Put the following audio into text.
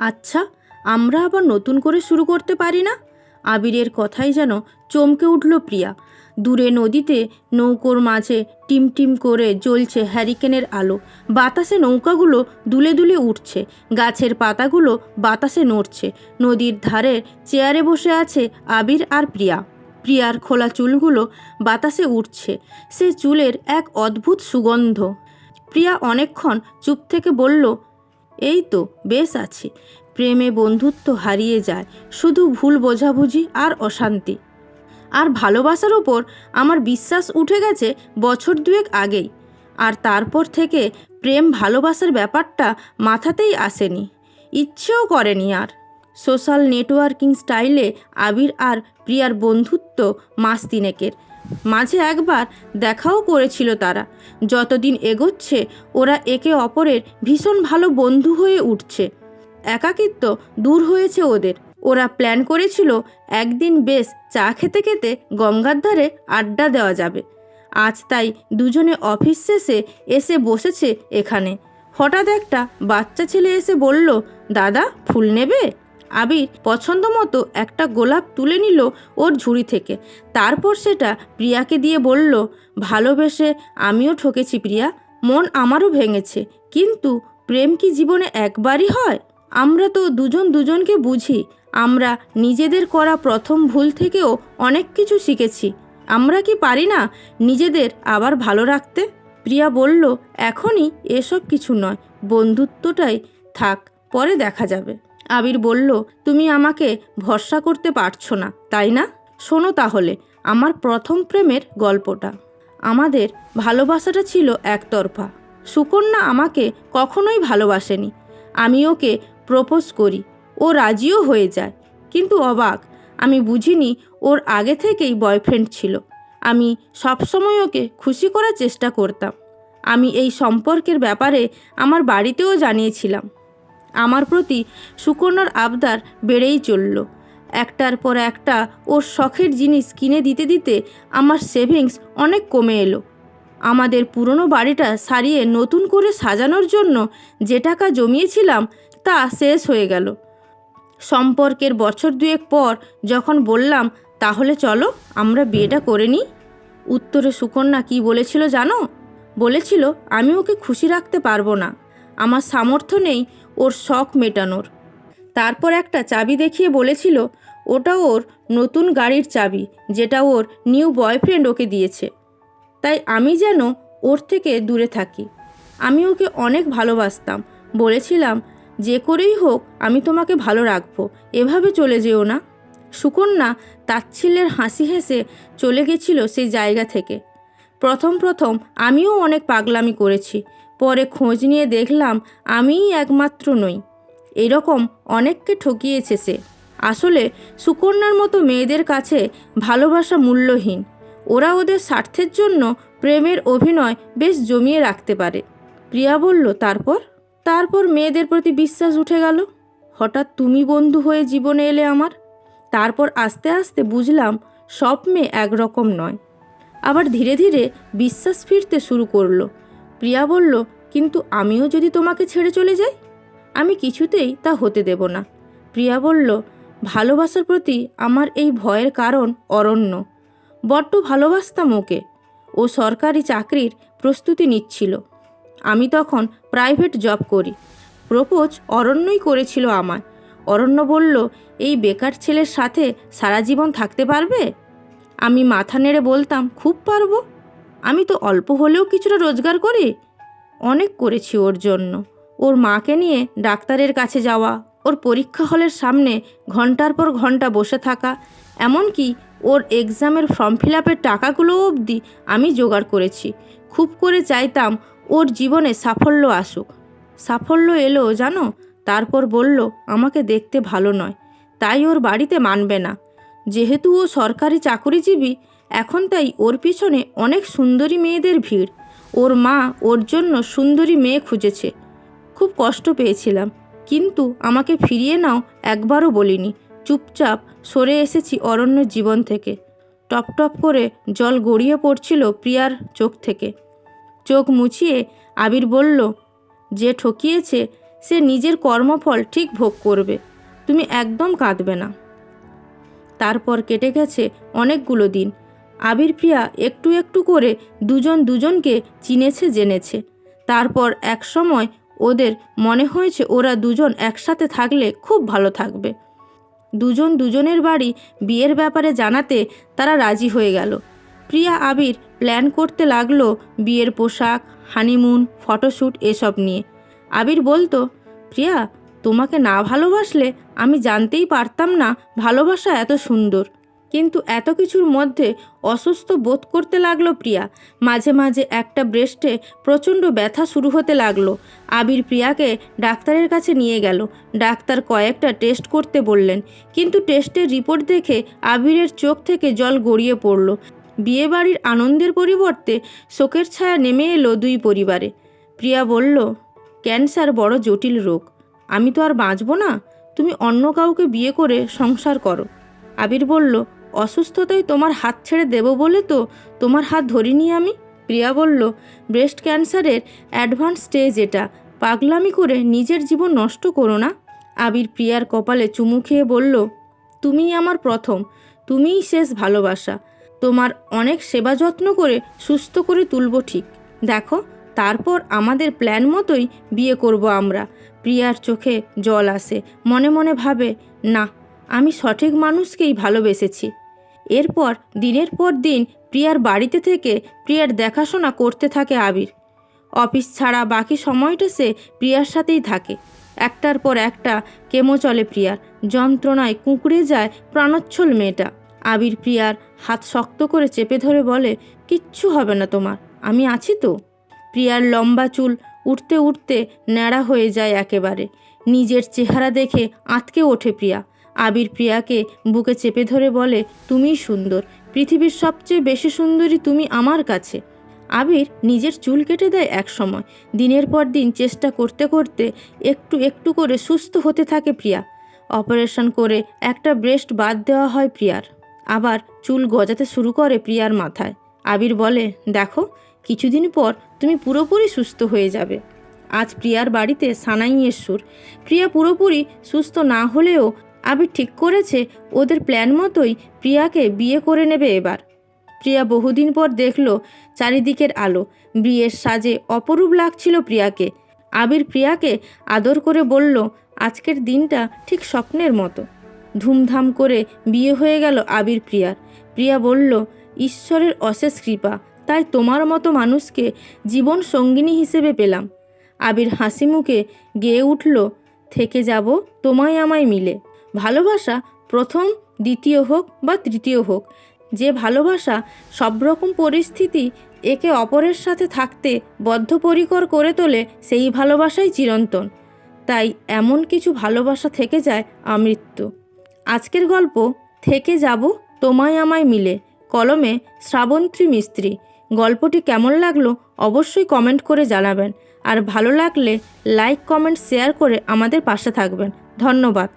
আচ্ছা আমরা আবার নতুন করে শুরু করতে পারি না? আবিরের কথাই যেন চমকে উঠল প্রিয়া। দূরে নদীতে নৌকোর মাঝে টিম টিম করে জ্বলছে হ্যারিকেনের আলো। বাতাসে নৌকাগুলো দুলে দুলে উঠছে। গাছের পাতাগুলো বাতাসে নড়ছে। নদীর ধারে চেয়ারে বসে আছে আবির আর প্রিয়া। প্রিয়ার খোলা চুলগুলো বাতাসে উঠছে সে চুলের এক অদ্ভুত সুগন্ধ। প্রিয়া অনেকক্ষণ চুপ থেকে বলল এই তো বেশ আছি। প্রেমে বন্ধুত্ব হারিয়ে যায়, শুধু ভুল বোঝাবুঝি আর অশান্তি। আর ভালোবাসার ওপর আমার বিশ্বাস উঠে গেছে বছর দুয়েক আগেই। আর তারপর থেকে প্রেম ভালোবাসার ব্যাপারটা মাথাতেই আসেনি। ইচ্ছেও করেনি আর। সোশ্যাল নেটওয়ার্কিং স্টাইলে আবির আর প্রিয়ার বন্ধুত্ব মাস তিনেকের। মাঝে একবার দেখাও করেছিল তারা। যতদিন এগোচ্ছে, ওরা একে অপরের ভীষণ ভালো বন্ধু হয়ে উঠছে। একাকিত্ব দূর হয়েছে ওদের। ওরা প্ল্যান করেছিল একদিন বেশ চা খেতে খেতে গঙ্গার ধারে আড্ডা দেওয়া যাবে। আজ তাই দুজনে অফিস শেষে এসে বসেছে এখানে। হঠাৎ একটা বাচ্চা ছেলে এসে বলল, দাদা, ফুল নেবে? আবির পছন্দ মতো একটা গোলাপ তুলে নিল ওর ঝুড়ি থেকে। তারপর সেটা প্রিয়াকে দিয়ে বলল, ভালোবেসে আমিও ঠকেছি প্রিয়া, মন আমারও ভেঙেছে, কিন্তু প্রেম কি জীবনে একবারই হয়? আমরা তো দুজন দুজনকে বুঝি, আমরা নিজেদের করা প্রথম ভুল থেকেও অনেক কিছু শিখেছি, আমরা কি পারি না নিজেদের আবার ভালো রাখতে? প্রিয়া বলল, এখনই এসব কিছু নয়, বন্ধুত্বটাই থাক, পরে দেখা যাবে। আবির বলল, তুমি আমাকে ভরসা করতে পারছ না, তাই না? শোনো তাহলে, আমার প্রথম প্রেমের গল্পটা। আমাদের ভালোবাসাটা ছিল একতরফা। সুকন্যা আমাকে কখনোই ভালোবাসেনি। আমি ওকে প্রপোজ করি, ও রাজিও হয়ে যায়। কিন্তু অবাক, আমি বুঝিনি ওর আগে থেকেই বয়ফ্রেন্ড ছিল। আমি সবসময় ওকে খুশি করার চেষ্টা করতাম। আমি এই সম্পর্কের ব্যাপারে আমার বাড়িতেও জানিয়েছিলাম। আমার প্রতি সুকন্যার আবদার বেড়েই চলল। একটার পর একটা ওর শখের জিনিস কিনে দিতে দিতে আমার সেভিংস অনেক কমে এলো। আমাদের পুরনো বাড়িটা সারিয়ে নতুন করে সাজানোর জন্য যে টাকা জমিয়েছিলাম তা শেষ হয়ে গেল। সম্পর্কের বছর দুয়েক পর যখন বললাম, তাহলে চলো, আমরা বিয়েটা করে নিই। উত্তরে সুকন্যা কি বলেছিল জানো? বলেছিল, আমি ওকে খুশি রাখতে পারব না। আমার সামর্থ্য নেই ওর শখ মেটানোর। তারপর একটা চাবি দেখিয়ে বলেছিল, ওটা ওর নতুন গাড়ির চাবি, যেটা ওর নিউ বয়ফ্রেন্ড ওকে দিয়েছে। তাই আমি যেন ওর থেকে দূরে থাকি। আমি ওকে অনেক ভালোবাসতাম। বলেছিলাম, যে করেই হোক, আমি তোমাকে ভালো রাখব। এভাবে চলে যেও না। সুকন্যা তাচ্ছিল্যের হাসি হেসে চলে গেছিল সেই জায়গা থেকে। প্রথম প্রথম আমিও অনেক পাগলামি করেছি। পরে খোঁজ নিয়ে দেখলাম আমিই একমাত্র নই। এরকম অনেককে ঠকিয়েছে সে। আসলে সুকন্যার মতো মেয়েদের কাছে ভালোবাসা মূল্যহীন। ওরা ওদের স্বার্থের জন্য প্রেমের অভিনয় বেশ জমিয়ে রাখতে পারে। প্রিয়া বলল, তারপর? তারপর মেয়েদের প্রতি বিশ্বাস উঠে গেল। হঠাৎ তুমি বন্ধু হয়ে জীবনে এলে আমার। তারপর আস্তে আস্তে বুঝলাম সব মেয়ে একরকম নয়। আবার ধীরে ধীরে বিশ্বাস ফিরতে শুরু করল। প্রিয়া বলল, কিন্তু আমিও যদি তোমাকে ছেড়ে চলে যাই? আমি কিছুতেই তা হতে দেব না। প্রিয়া বলল, ভালোবাসার প্রতি আমার এই ভয়ের কারণ অরণ্য। বড্ড ভালোবাসতাম ওকে। ও সরকারি চাকরির প্রস্তুতি নিচ্ছিল। আমি তখন প্রাইভেট জব করি। প্রপোজ অরণ্যই করেছিল আমায়। অরণ্য বলল, এই বেকার ছেলের সাথে সারা জীবন থাকতে পারবে? আমি মাথা নেড়ে বলতাম, খুব পারব। আমি তো অল্প হলেও কিছুটা রোজগার করি। অনেক করেছি ওর জন্য। ওর মাকে নিয়ে ডাক্তারের কাছে যাওয়া, ওর পরীক্ষা হলের সামনে ঘণ্টার পর ঘণ্টা বসে থাকা, এমনকি ওর এক্সামের ফর্ম ফিল আপের টাকাগুলো অবধি আমি জোগাড় করেছি। খুব করে চাইতাম ওর জীবনে সাফল্য আসুক। সাফল্য এলো, জানো? তারপর বলল, আমাকে দেখতে ভালো নয়। তাই ওর বাড়িতে মানবে না। যেহেতু ও সরকারি চাকরিজীবী এখন তাই ওর পিছনে অনেক সুন্দরী মেয়েদের ভিড়। ওর মা ওর জন্য সুন্দরী মেয়ে খুঁজেছে। খুব কষ্ট পেয়েছিলাম, কিন্তু আমাকে ফিরিয়ে নাও, একবারও বলিনি। চুপচাপ সরে এসেছি অরণ্যের জীবন থেকে। টপ টপ করে জল গড়িয়ে পড়ছিল প্রিয়ার চোখ থেকে। চোখ মুছিয়ে আবির বলল, যে ঠকিয়েছে, সে নিজের কর্মফল ঠিক ভোগ করবে। তুমি একদম কাঁদবে না। তারপর কেটে গেছে অনেকগুলো দিন। আবির প্রিয়া একটু একটু করে দুজন দুজনকে চিনেছে, জেনেছে। তারপর এক সময় ওদের মনে হয়েছে ওরা দুজন একসাথে থাকলে খুব ভালো থাকবে। দুজন দুজনের বাড়ি বিয়ের ব্যাপারে জানাতে তারা রাজি হয়ে গেল। প্রিয়া, আবির প্ল্যান করতে লাগল বিয়ের পোশাক, হানিমুন, ফটোশ্যুট এসব নিয়ে। আবির বলতো, প্রিয়া, তোমাকে না ভালোবাসলে আমি জানতেই পারতাম না ভালোবাসা এত সুন্দর। কিন্তু এত কিছুর মধ্যে অসুস্থ বোধ করতে লাগল প্রিয়া। মাঝে মাঝে একটা ব্রেস্টে প্রচণ্ড ব্যথা শুরু হতে লাগল। আবির প্রিয়াকে ডাক্তারের কাছে নিয়ে গেল। ডাক্তার কয়েকটা টেস্ট করতে বললেন, কিন্তু টেস্টের রিপোর্ট দেখে আবিরের চোখ থেকে জল গড়িয়ে পড়ল। বিয়েবাড়ির আনন্দের পরিবর্তে শোকের ছায়া নেমে এলো দুই পরিবারে। প্রিয়া বলল, ক্যান্সার বড় জটিল রোগ। আমি তো আর বাঁচবো না। তুমি অন্য কাউকে বিয়ে করে সংসার করো। আবির বলল অসুস্থতায় তোমার হাত ছেড়ে দেব বলে তো তোমার হাত ধরিনি আমি? প্রিয়া বলল ব্রেস্ট ক্যান্সারের অ্যাডভান্স স্টেজ এটা। পাগলামি করে নিজের জীবন নষ্ট করো না। আবির প্রিয়ার কপালে চুমু খেয়ে বলল, তুমিই আমার প্রথম। তুমিই শেষ ভালোবাসা। তোমার অনেক সেবা যত্ন করে সুস্থ করে তুলব ঠিক। দেখো, তারপর আমাদের প্ল্যান মতোই বিয়ে করব আমরা। প্রিয়ার চোখে জল আসে। মনে মনে ভাবে, না, আমি সঠিক মানুষকেই ভালোবেসেছি। এরপর দিনের পর দিন প্রিয়ার বাড়িতে থেকে প্রিয়ার দেখাশোনা করতে থাকে আবির। অফিস ছাড়া বাকি সময়টা সে প্রিয়ার সাথেই থাকে। একটার পর একটা কেমো চলে প্রিয়ার। যন্ত্রণায় কুঁকড়ে যায় প্রাণোচ্ছল মেয়েটা। আবির প্রিয়ার হাত শক্ত করে চেপে ধরে বলে, কিচ্ছু হবে না তোমার, আমি আছি তো। প্রিয়ার লম্বা চুল উঠতে উঠতে ন্যাড়া হয়ে যায় একেবারে। নিজের চেহারা দেখে আঁতকে ওঠে প্রিয়া। আবির প্রিয়াকে বুকে চেপে ধরে বলে, তুমিই সুন্দর। পৃথিবীর সবচেয়ে বেশি সুন্দরী তুমি আমার কাছে। আবির নিজের চুল কেটে দেয় এক সময়। দিনের পর দিন চেষ্টা করতে করতে একটু একটু করে সুস্থ হতে থাকে প্রিয়া। অপারেশন করে একটা ব্রেস্ট বাদ দেওয়া হয় প্রিয়ার। আবার চুল গজাতে শুরু করে প্রিয়ার মাথায়। আবির বলে, দেখো, কিছুদিন পর তুমি পুরোপুরি সুস্থ হয়ে যাবে। আজ প্রিয়ার বাড়িতে সানাইয়ের সুর। প্রিয়া পুরোপুরি সুস্থ না হলেও আবির ঠিক করেছে, ওদের প্ল্যান মতোই প্রিয়াকে বিয়ে করে নেবে এবার। প্রিয়া বহুদিন পর দেখল চারিদিকের আলো। বিয়ের সাজে অপরূপ লাগছিল প্রিয়াকে। আবির প্রিয়াকে আদর করে বলল, আজকের দিনটা ঠিক স্বপ্নের মতো। ধুমধাম করে বিয়ে হয়ে গেল আবির প্রিয়ার। প্রিয়া বলল, ঈশ্বরের অশেষ কৃপা, তাই তোমার মতো মানুষকে জীবন সঙ্গিনী হিসেবে পেলাম। আবির হাসি মুখে গেয়ে উঠল, থেকে যাব তোমায় আমায় মিলে। ভালোবাসা প্রথম, দ্বিতীয় হোক বা তৃতীয় হোক, যে ভালোবাসা সব রকম পরিস্থিতি একে অপরের সাথে থাকতে বদ্ধপরিকর করে তোলে সেই ভালোবাসাই চিরন্তন। তাই এমন কিছু ভালোবাসা থেকে যায় আমৃত্যু। আজকের গল্প, থেকে যাব তোমায় আমায় মিলে কলমে শ্রাবন্ত্রী মিস্ত্রি। গল্পটি কেমন লাগল অবশ্যই কমেন্ট করে জানাবেন। আর ভালো লাগলে লাইক, কমেন্ট, শেয়ার করে আমাদের পাশে থাকবেন। ধন্যবাদ।